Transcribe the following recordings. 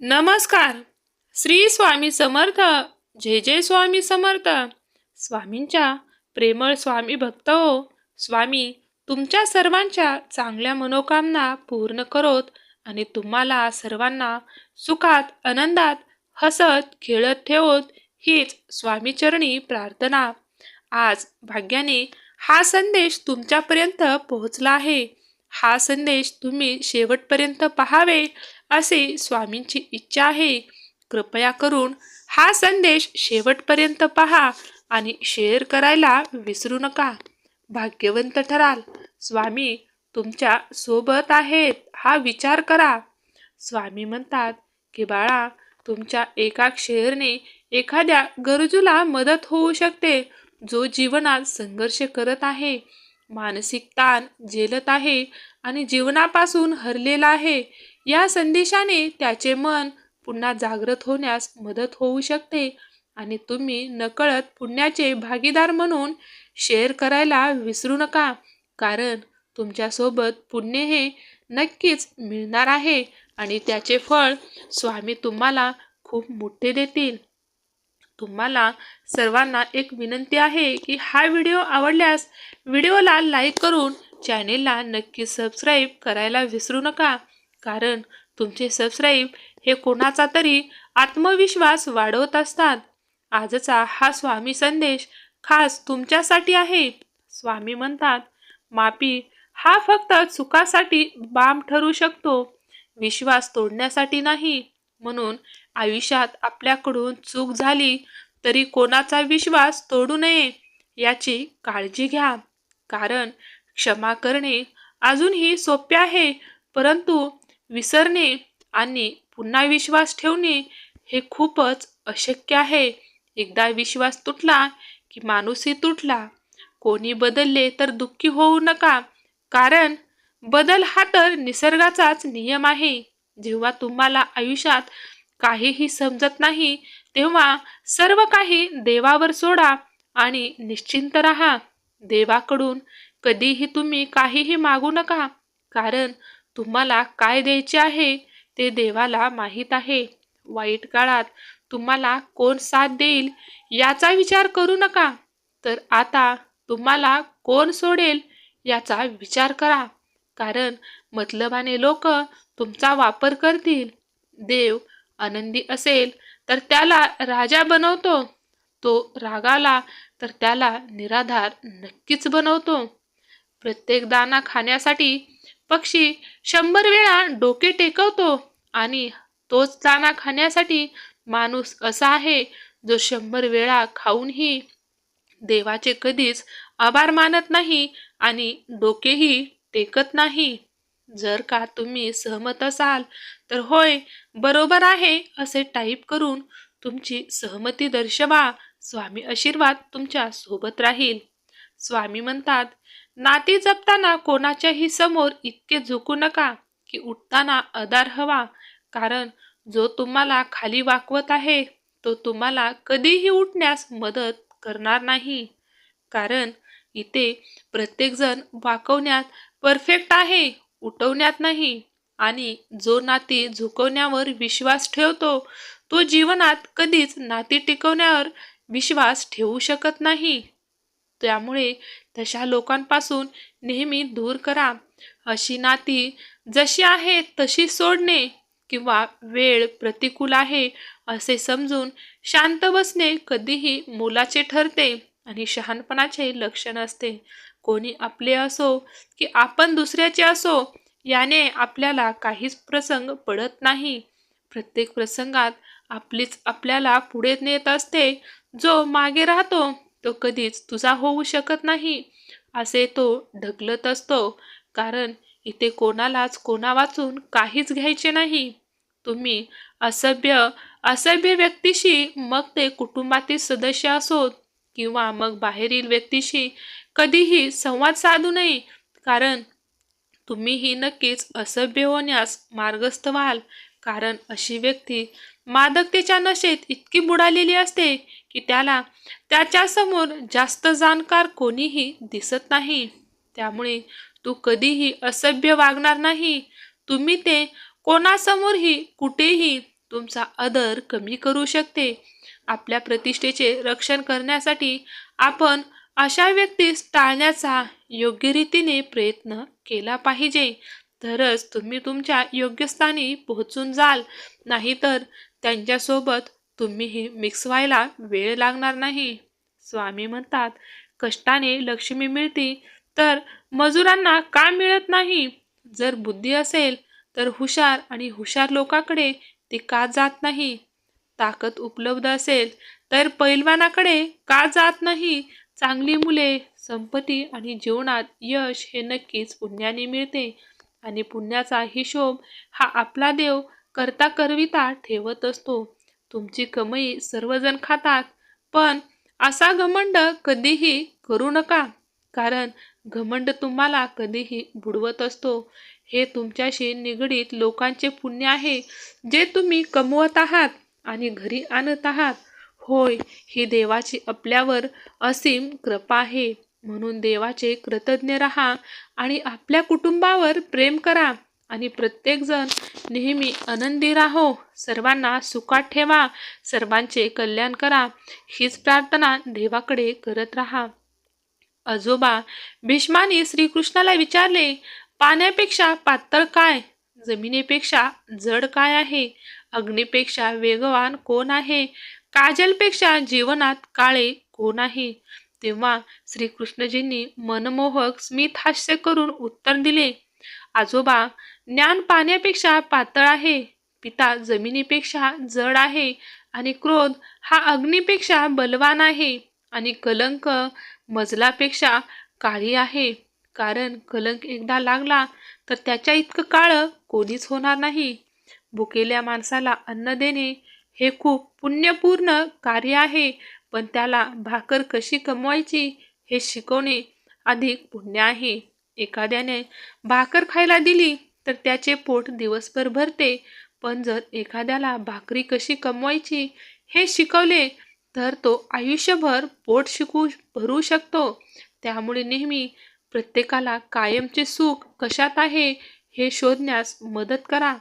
नमस्कार. श्री स्वामी समर्थ. जय जय स्वामी समर्थ. स्वामींच्या प्रेमळ स्वामी भक्त हो. स्वामी तुमच्या सर्वांच्या चांगल्या मनोकामना पूर्ण करोत आणि तुम्हाला सर्वांना सुखात आनंदात हसत खेळत ठेवत हीच स्वामीचरणी प्रार्थना. आज भाग्याने हा संदेश तुमच्यापर्यंत पोहोचला आहे. हा संदेश तुम्ही शेवटपर्यंत पहावे असे स्वामींची इच्छा आहे. कृपया करून हा संदेश शेवटपर्यंत पहा आणि शेअर करायला विसरू नका. भाग्यवंत ठराल. स्वामी तुमच्यासोबत आहेत हा विचार करा. स्वामी म्हणतात की बाळा तुमच्या एका शेअरने एखाद्या गरजूला मदत होऊ शकते जो जीवनात संघर्ष करत आहे. मानसिक ताण झेलत आहे आणि जीवनापासून हरलेला आहे. या संदेशाने त्याचे मन पुन्हा जागृत होण्यास मदत होऊ शकते आणि तुम्ही नकळत पुण्याचे भागीदार म्हणून शेअर करायला विसरू नका कारण तुमच्यासोबत पुण्य हे नक्कीच मिळणार आहे आणि त्याचे फळ स्वामी तुम्हाला खूप मोठे देतील. तुम्हाला सर्वांना एक विनंती आहे की हा व्हिडिओ आवडल्यास व्हिडिओला लाईक करून चॅनेलला नक्की सबस्क्राईब करायला विसरू नका. कारण तुमचे सबस्क्राईब हे कोणाचा तरी आत्मविश्वास वाढवत असतात. आजचा हा स्वामी संदेश खास तुमच्यासाठी आहे. स्वामी म्हणतात मापी हा फक्त चुकासाठी बाम ठरू शकतो. विश्वास तोडण्यासाठी नाही. म्हणून आयुष्यात आपल्याकडून चूक झाली तरी कोणाचा विश्वास तोडू नये याची काळजी घ्या. कारण क्षमा करणे अजूनही सोपे आहे परंतु विसरणे आणि पुन्हा विश्वास ठेवणे हे खूपच अशक्य आहे. एकदा विश्वास तुटला की माणूसही तुटला. कोणी बदलले तर दुःखी होऊ नका. कारण बदल हा तर निसर्गाचाच नियम आहे. जेव्हा तुम्हाला आयुष्यात काहीही समजत नाही तेव्हा सर्व काही देवावर सोडा आणि निश्चिंत राहा. देवाकडून कधीही तुम्ही काहीही मागू नका कारण तुम्हाला काय द्यायचे आहे ते देवाला माहीत आहे. वाईट काळात तुम्हाला कोण साथ देईल याचा विचार करू नका. तर आता तुम्हाला कोण सोडेल याचा विचार करा. कारण मतलबाने लोक तुमचा वापर करतील देव आनंदी असेल तर त्याला राजा बनवतो. तो रागाला तर त्याला निराधार नक्कीच बनवतो. प्रत्येक दाना खाण्यासाठी पक्षी शंभर वेळा डोके टेकवतो आणि तोच दाना खाण्यासाठी माणूस असा आहे जो शंभर वेळा खाऊनही देवाचे कधीच आभार मानत नाही आणि डोकेही टेकत नाही. जर का तुम्ही सहमत असाल तर होय बरोबर आहे असे टाईप करून तुमची सहमती दर्शवा. स्वामी आशीर्वाद तुमच्यासोबत राहील. स्वामी म्हणतात नाती जपताना कोणाच्याही समोर इतके झुकू नका की उठताना आधार हवा. कारण जो तुम्हाला खाली वाकवत आहे तो तुम्हाला कधीही उठण्यास मदत करणार नाही. कारण इथे प्रत्येकजण वाकवण्यात परफेक्ट आहे उठवण्यात नाही आणि जो नाती झुकवण्यावर विश्वास ठेवतो तो जीवनात कधीच नाती टिकवण्यावर विश्वास ठेवू शकत नाही. त्यामुळे तशा लोकांपासून नेहमी दूर करा. अशी नाती जशी आहे तशी सोडणे किंवा वेळ प्रतिकूल आहे असे समजून शांत बसणे कधीही मोलाचे ठरते आणि शहाणपणाचे लक्षण असते. कोणी आपले असो की आपण दुसऱ्याचे असो याने आपल्याला काहीच प्रसंग पडत नाही. प्रत्येक प्रसंगात आपलीच आपल्याला पुढे नेत असते. जो मागे राहतो तो कधीच तुझा होऊ शकत नाही असे तो ढकलत असतो. कारण इथे कोणालाच कोणा वाचून काहीच घ्यायचे नाही. तुम्ही असभ्य असभ्य व्यक्तीशी मग ते कुटुंबातील सदस्य असोत किंवा मग बाहेरील व्यक्तीशी कधीही संवाद साधू नये. कारण तुम्हीही नक्कीच असभ्य होण्यास मार्गस्थ व्हाल. कारण अशी व्यक्ती मादकतेच्या नशेत इतकी बुडालेली असते की त्याला त्याच्यासमोर जास्त जाणकार कोणीही दिसत नाही. त्यामुळे तू कधीही असभ्य वागणार नाही. तुम्ही ते कोणासमोरही कुठेही तुमचा आदर कमी करू शकते. आपल्या प्रतिष्ठेचे रक्षण करण्यासाठी आपण अशा व्यक्तीस टाळण्याचा योग्य रीतीने प्रयत्न केला पाहिजे. तरच तुम्ही तुमच्या योग्य स्थानी पोहोचून जाल. नाहीतर त्यांच्यासोबत तुम्हीही मिक्स व्हायला वेळ लागणार नाही. स्वामी म्हणतात कष्टाने लक्ष्मी मिळते तर मजुरांना का मिळत नाही? जर बुद्धी असेल तर हुशार आणि हुशार लोकांकडे ती का जात नाही? ताकद उपलब्ध असेल तर पैलवानाकडे का जात नाही? चांगली मुले संपत्ती आणि जीवनात यश हे नक्कीच पुण्याने मिळते. आणि पुण्याचा हिशोब हा आपला देव करता करविता ठेवत असतो. तुमची कमाई सर्वजण खातात पण असा घमंड कधीही करू नका. कारण घमंड तुम्हाला कधीही बुडवत असतो. हे तुमच्याशी निगडीत लोकांचे पुण्य आहे जे तुम्ही कमवत आहात आणि घरी आणत आहात. होय ही देवाची आपल्यावर असीम कृपा आहे. म्हणून देवाचे कृतज्ञ राहा आणि आपल्या कुटुंबावर प्रेम करा आणि प्रत्येकजण नेहमी आनंदी राहो. सर्वांना सुखात ठेवा सर्वांचे कल्याण करा. हीच प्रार्थना देवाकडे करत राहा. आजोबा भीष्माने श्रीकृष्णाला विचारले पाण्यापेक्षा पातळ काय? जमिनीपेक्षा जड काय आहे? अग्नीपेक्षा वेगवान कोण आहे? काजलपेक्षा जीवनात काळे कोण आहे? तेव्हा श्रीकृष्णजींनी मनमोहक स्मित हास्य करून उत्तर दिले आजोबा ज्ञान पाण्यापेक्षा पातळ आहे पिता जमिनीपेक्षा जड आहे आणि क्रोध हा अग्नीपेक्षा बलवान आहे आणि कलंक मजलापेक्षा काळी आहे. कारण कलंक एकदा लागला तर त्याच्या इतकं काळं कोणीच होणार नाही. भुकेल्या माणसाला अन्न देणे हे खूप पुण्यपूर्ण कार्य आहे. पण त्याला भाकर कशी कमवायची हे शिकवणे अधिक पुण्य आहे. एखाद्याने भाकर खायला दिली तर त्याचे पोट दिवसभर भरते. पण जर एखाद्याला भाकरी कशी कमवायची हे शिकवले तर तो आयुष्यभर पोट शिकू भरू शकतो. त्यामुळे नेहमी प्रत्येकाला कायमचे सुख कशात आहे हे शोधण्यास मदत करा.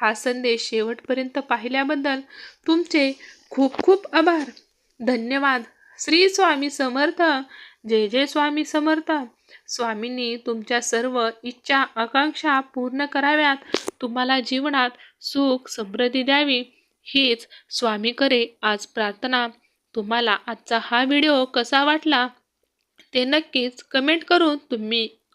हा संदेश शेवटपर्यंत पाहिल्याबद्दल तुमचे खूप खूप आभार. धन्यवाद. श्री स्वामी समर्थ. जय जय स्वामी समर्थ. स्वामींनी तुमच्या सर्व इच्छा आकांक्षा पूर्ण कराव्यात. तुम्हाला जीवनात सुख समृद्धी द्यावी हीच स्वामी करे आज प्रार्थना. तुम्हाला आजचा हा व्हिडिओ कसा वाटला ते नक्कीच कमेंट करून तुम्ही